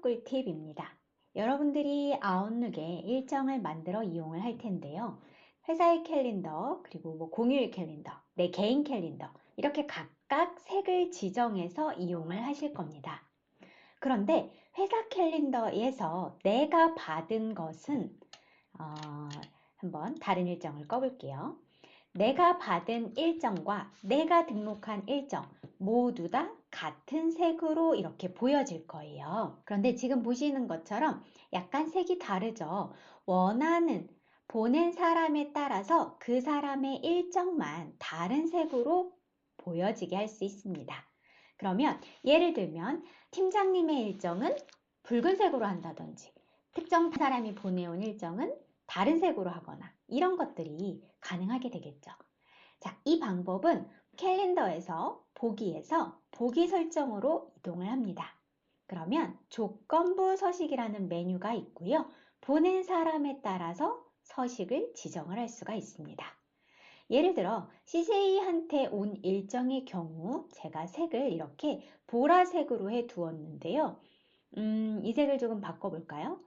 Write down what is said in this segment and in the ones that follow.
꿀팁입니다. 여러분들이 아웃룩에 일정을 만들어 이용을 할 텐데요. 회사의 캘린더, 그리고 뭐 공휴일 캘린더, 내 개인 캘린더, 이렇게 각각 색을 지정해서 이용을 하실 겁니다. 그런데 회사 캘린더에서 내가 받은 것은, 어, 한번 다른 일정을 꺼볼게요. 내가 받은 일정과 내가 등록한 일정 모두 다 같은 색으로 이렇게 보여질 거예요. 그런데 지금 보시는 것처럼 약간 색이 다르죠. 원하는 보낸 사람에 따라서 그 사람의 일정만 다른 색으로 보여지게 할 수 있습니다. 그러면 예를 들면 팀장님의 일정은 붉은색으로 한다든지 특정 사람이 보내온 일정은 다른 색으로 하거나 이런 것들이 가능하게 되겠죠. 자, 이 방법은 캘린더에서 보기에서 보기 설정으로 이동을 합니다. 그러면 조건부 서식이라는 메뉴가 있고요. 보낸 사람에 따라서 서식을 지정을 할 수가 있습니다. 예를 들어 CJ한테 온 일정의 경우 제가 색을 이렇게 보라색으로 해 두었는데요. 음, 이 색을 조금 바꿔볼까요?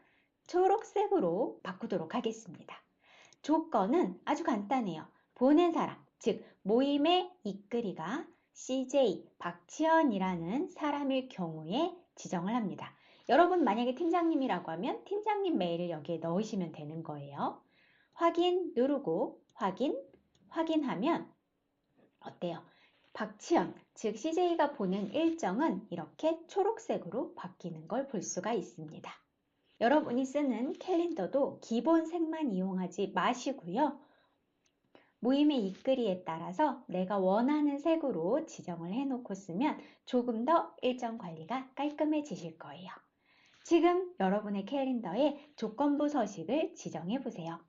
초록색으로 바꾸도록 하겠습니다. 조건은 아주 간단해요. 보낸 사람, 즉 모임의 이끌이가 CJ 박지연이라는 사람일 경우에 지정을 합니다. 여러분 만약에 팀장님이라고 하면 팀장님 메일을 여기에 넣으시면 되는 거예요. 확인 누르고 확인, 확인하면 어때요? 박지연, 즉 CJ가 보낸 일정은 이렇게 초록색으로 바뀌는 걸 볼 수가 있습니다. 여러분이 쓰는 캘린더도 기본 색만 이용하지 마시고요. 모임의 이끌이에 따라서 내가 원하는 색으로 지정을 해놓고 쓰면 조금 더 일정 관리가 깔끔해지실 거예요. 지금 여러분의 캘린더에 조건부 서식을 지정해 보세요.